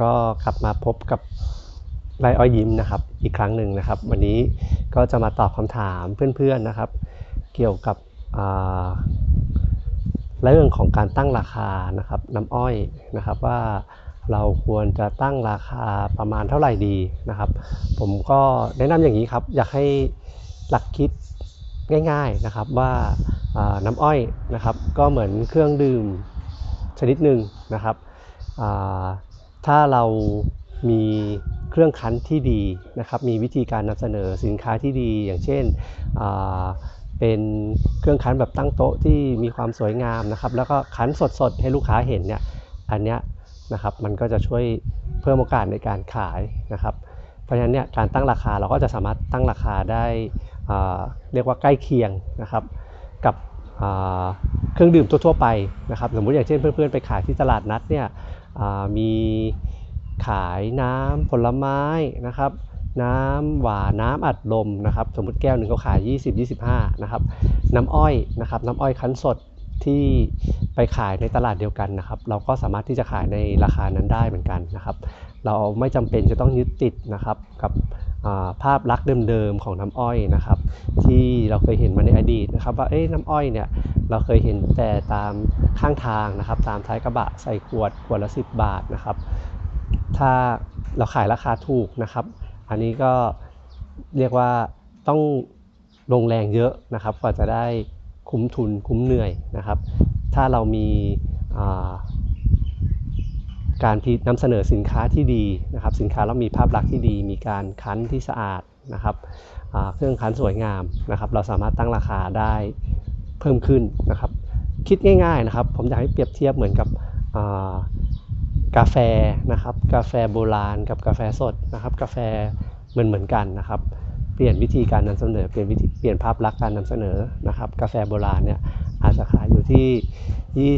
ก็กลับมาพบกับไรอ้อยยิ้มนะครับ อีกครั้งหนึ่งนะครับ วันนี้ก็จะมาตอบคำถามเพื่อนๆนะครับ เกี่ยวกับเรื่องของการตั้งราคานะครับน้ำอ้อยนะครับว่าเราควรจะตั้งราคาประมาณเท่าไหร่ดีนะครับ ผมก็แนะนำอย่างนี้ครับ อยากให้หลักคิดง่ายๆนะครับว่าน้ำอ้อยนะครับ ก็เหมือนเครื่องดื่มชนิดหนึ่งนะครับ ถ้าเรามีเครื่องคั้นที่ดีนะครับ มีวิธีการนำเสนอสินค้าที่ดี อย่างเช่นเป็นเครื่องคั้นแบบตั้งโต๊ะที่มีความสวยงามนะครับ แล้วก็คั้นสดๆ ให้ลูกค้าเห็นเนี่ย อันเนี้ยนะครับ มันก็จะช่วยเพิ่มโอกาสในการขายนะครับ เพราะฉะนั้นเนี่ยการตั้งราคาเราก็จะสามารถตั้งราคาได้เรียกว่าใกล้เคียงนะครับ กับ เครื่องดื่มทั่วๆไปนะครับสมมุติอย่างเช่นเพื่อนๆไปขายที่ตลาดนัดเนี่ยมีขายน้ำผลไม้นะครับน้ำหวานน้ำอัดลมนะครับสมมติแก้วหนึ่งเขาขาย 20 25นะครับน้ำอ้อยนะครับน้ำอ้อยคั้นสดที่ไปขายในตลาดเดียวกันนะครับ เราก็สามารถที่จะขายในราคานั้นได้เหมือนกันนะครับ เราไม่จำเป็นจะต้องยึดติดนะครับกับภาพลักษณ์เดิมๆของน้ำอ้อยนะครับ ที่เราเคยเห็นมาในอดีตนะครับ ว่าเอ้ยน้ำอ้อยเนี่ย เราเคยเห็นแต่ตามข้างทางนะครับ ตามท้ายกระบะใส่ขวดขวดละ 10 บาทนะครับ ถ้าเราขายราคาถูกนะครับ อันนี้ก็เรียกว่าต้องลงแรงเยอะนะครับกว่าจะได้คุ้มทุนคุ้มเหนื่อยนะครับ ถ้าเรามีาการพินำเสนอสินค้าที่ดีนะครับ สินค้าเรามีภาพลักษณ์ที่ดี มีการคั้นที่สะอาดนะครับเครื่องคั้นสวยงามนะครับ เราสามารถตั้งราคาได้ เพิ่มขึ้นนะครับ คิดง่ายๆนะครับ ผมอยากให้เปรียบเทียบเหมือนกับกาแฟนะครับ กาแฟโบราณกับกาแฟสดนะครับ กาแฟเหมือนเหมือนกันนะครับ เปลี่ยนวิธีการนำเสนอ เปลี่ยนวิธีเปลี่ยนภาพลักษณ์การนำเสนอนะครับ กาแฟโบราณเนี่ยอาจจะขายอยู่ที่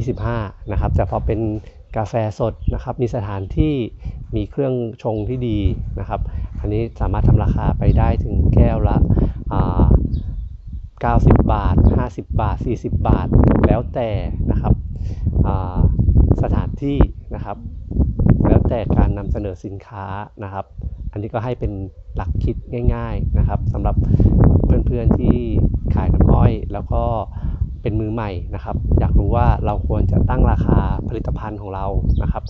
20 25 นะครับ แต่พอเป็นกาแฟสดนะครับ มีสถานที่มีเครื่องชงที่ดีนะครับ อันนี้สามารถทำราคาไปได้ถึงแก้วละ 90 บาท 50 บาท 40 บาท แล้วแต่นะครับสถานที่นะครับ แล้วแต่การนำเสนอสินค้านะครับ อันนี้ก็ให้เป็นหลักคิดง่าย ๆนะครับสำหรับเพื่อนๆที่ขายน้ำอ้อย แล้วก็เป็นมือใหม่นะครับ อยากรู้ว่าเราควรจะตั้งราคาผลิตภัณฑ์ของเรานะครับ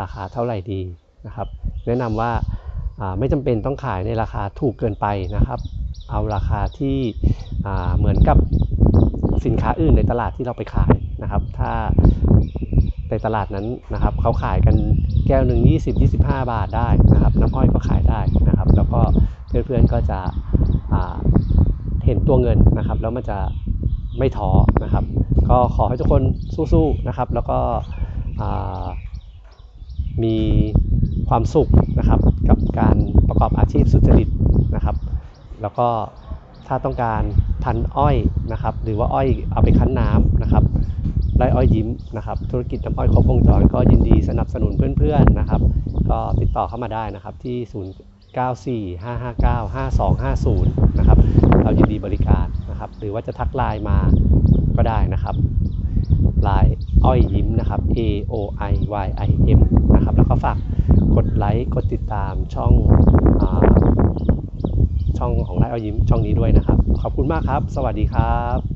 ราคาเท่าไหร่ดีนะครับ แนะนำว่าาไม่จำเป็นต้องขายในราคาถูกเกินไปนะครับ เอาราคาที่ เหมือนกับสินค้าอื่นในตลาดที่เราไปขายนะครับ ถ้าในตลาดนั้นนะครับเขาขายกันแก้วหนึ่ง20 25 บาทได้นะครับ น้ำอ้อยก็ขายได้นะครับ แล้วก็เพื่อนๆก็จะเห็นตัวเงินนะครับ แล้วมันจะไม่ท้อนะครับ ก็ขอให้ทุกคนสู้ๆนะครับ แล้วก็มีความสุขนะครับกับการประกอบอาชีพสุจริตนะครับ แล้วก็ ถ้าต้องการพันอ้อยนะครับ หรือว่าอ้อยเอาไปคั้นน้ำนะครับไร่อ้อยยิ้มนะครับ ธุรกิจน้ำอ้อยครบวงจรก็ยินดีสนับสนุนเพื่อนๆนะครับ ก็ติดต่อเข้ามาได้นะครับที่ 0945595250 นะครับ เรายินดีบริการนะครับ หรือว่าจะทักไลน์มาก็ได้นะครับไลน์อ้อยยิ้มนะครับ A O I Y I M นะครับ แล้วก็ฝากกดไลค์ กดติดตามช่อง ช่องของไลน์อ้อยิ้มช่องนี้ด้วยนะครับ ขอบคุณมากครับ สวัสดีครับ